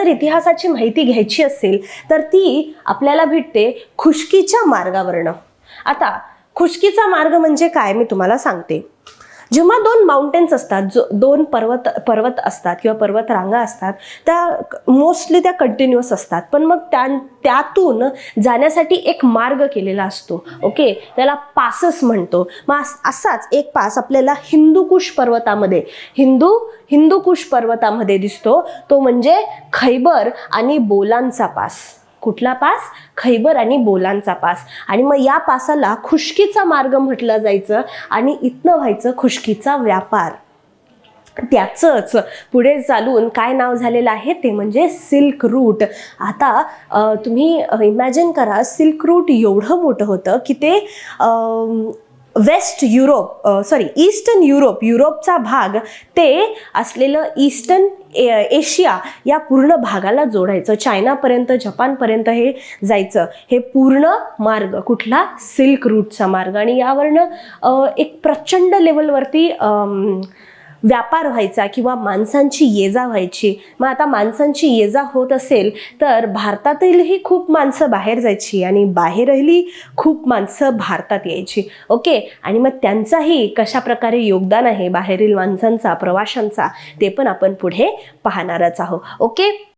जर इतिहासाची माहिती घ्यायची असेल तर ती आपल्याला भेटते खुशकीच्या मार्गावरनं. आता खुशकीचा मार्ग म्हणजे काय? मी तुम्हाला सांगते. जेव्हा दोन माउंटेन्स असतात जो दोन पर्वत पर्वत असतात किंवा पर्वत रांगा असतात त्या मोस्टली त्या कंटिन्युअस असतात. पण मग त्या त्यातून जाण्यासाठी एक मार्ग केलेला असतो. ओके त्याला पासस म्हणतो. मग असाच एक पास आपल्याला हिंदूकुश पर्वतामध्ये हिंदू हिंदुकुश पर्वतामध्ये दिसतो. तो म्हणजे खैबर आणि बोलांचा पास कुठला पास? खैबर आणि बोलांचा पास. आणि मग या पासाला खुशकीचा मार्ग म्हटलं जायचं आणि इथनं व्हायचं खुशकीचा व्यापार. त्याचंच पुढे चालून काय नाव झालेलं आहे? ते म्हणजे सिल्क रूट. आता तुम्ही इमॅजिन करा सिल्क रूट एवढं मोठं होतं की ते west Europe sorry eastern Europe युरोपचा भाग ते असलेलं ईस्टर्न ए- एशिया या पूर्ण भागाला जोडायचं. चायनापर्यंत जपानपर्यंत हे जायचं. हे पूर्ण मार्ग कुठला? सिल्क रूटचा मार्ग. आणि यावरनं एक प्रचंड लेवलवरती व्यापार व्हायचा किंवा माणसांची ये जा व्हायची. मग आता माणसांची ये जा होत असेल तर भारतातीलही खूप माणसं बाहेर जायची आणि बाहेरही खूप माणसं भारतात यायची. ओके? आणि मग त्यांचाही कशा प्रकारे योगदान आहे बाहेरील माणसांचा प्रवाशांचा ते पण आपण पुढे पाहणारच आहोत. ओके?